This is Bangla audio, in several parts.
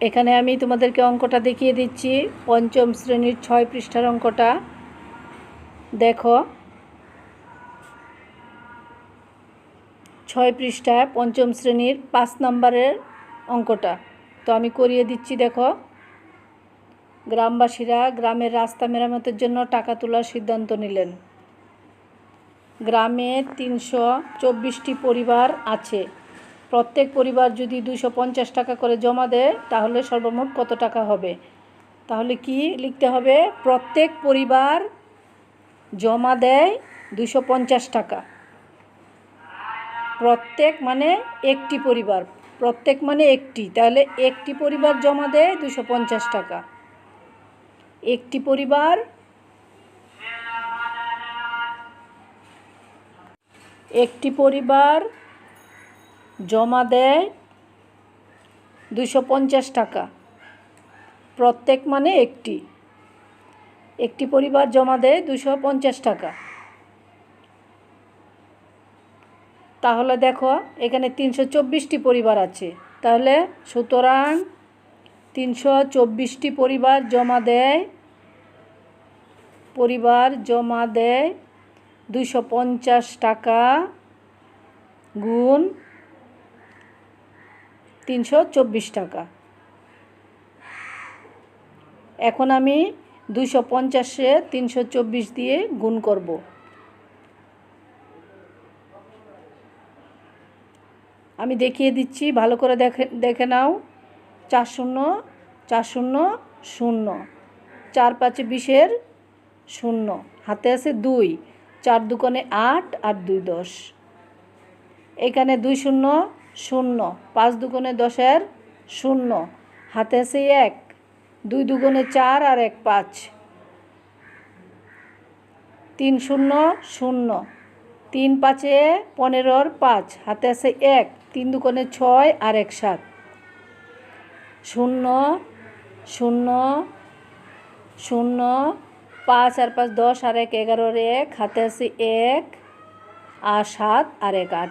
এখানে আমি তোমাদেরকে অঙ্কটা দেখিয়ে দিচ্ছি। পঞ্চম শ্রেণির ছয় পৃষ্ঠার অঙ্কটা। দেখো। ছয় পৃষ্ঠায় পঞ্চম শ্রেণির পাঁচ নম্বরের অঙ্কটা। তো আমি করিয়ে দিচ্ছি, দেখো। গ্রামবাসীরা গ্রামের রাস্তা মেরামতের জন্য টাকা তোলার সিদ্ধান্ত নিলেন। গ্রামে তিনশো চব্বিশটি পরিবার আছে। প্রত্যেক পরিবার যদি দুশো পঞ্চাশ টাকা করে জমা দেয়, তাহলে সর্বমোট কত টাকা হবে? তাহলে কি লিখতে হবে? প্রত্যেক পরিবার জমা দেয় দুশো পঞ্চাশ টাকা। প্রত্যেক মানে একটি পরিবার। প্রত্যেক মানে একটি। তাহলে একটি পরিবার জমা দেয় দুশো পঞ্চাশ টাকা। একটি পরিবার একটি পরিবার জমা দেয় দুশো পঞ্চাশ টাকা। প্রত্যেক মানে একটি। একটি পরিবার জমা দেয় দুশো পঞ্চাশ টাকা। তাহলে দেখো, এখানে তিনশো চব্বিশটি পরিবার আছে। তাহলে সুতরাং তিনশো চব্বিশটি পরিবার জমা দেয়, পরিবার জমা দেয় দুশো পঞ্চাশ টাকা গুণ তিনশো চব্বিশ টাকা। এখন আমি দুশো পঞ্চাশে তিনশো চব্বিশ দিয়ে গুণ করব। আমি দেখিয়ে দিচ্ছি, ভালো করে দেখে দেখে নাও। চার শূন্য চার শূন্য। শূন্য চার পাঁচে বিশের শূন্য। হাতে আছে দুই। চার দুকোণে আট আর দুই দশ। এখানে দুই শূন্য শূন্য। পাঁচ দুগুণে দশের শূন্য। হাতে আছে এক, দুই দুগুণে চার আর এক পাঁচ। তিন শূন্য শূন্য। তিন পাঁচে পনেরোর পাঁচ, হাতে আছে এক, তিন দুগুণে ছয় আর এক সাত। শূন্য শূন্য শূন্য, পাঁচ আর পাঁচ দশ আর এক, এগারোর এক, হাতে আছে এক, আর সাত আর এক আট।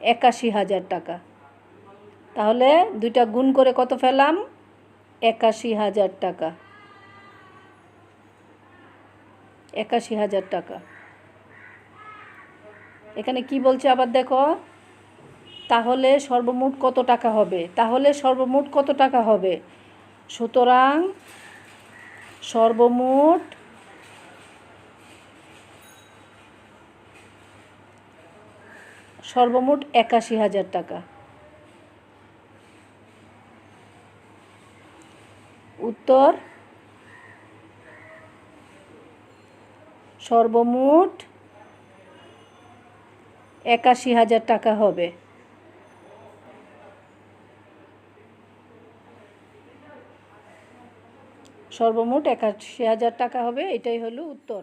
একাশি হাজার টাকা। তাহলে দুইটা গুণ করে কত ফেলাম একাশি হাজার টাকা। একাশি হাজার টাকা। এখানে কি বলছে আবার দেখো? তাহলে সর্বমোট কত টাকা হবে? তাহলে সর্বমোট কত টাকা হবে? সুতরাং সর্বমোট সর্বমোট একাশি হাজার টাকা। উত্তর, সর্বমোট একাশি হাজার টাকা হবে। সর্বমোট একাশি হাজার টাকা হবে, এটাই হলো উত্তর।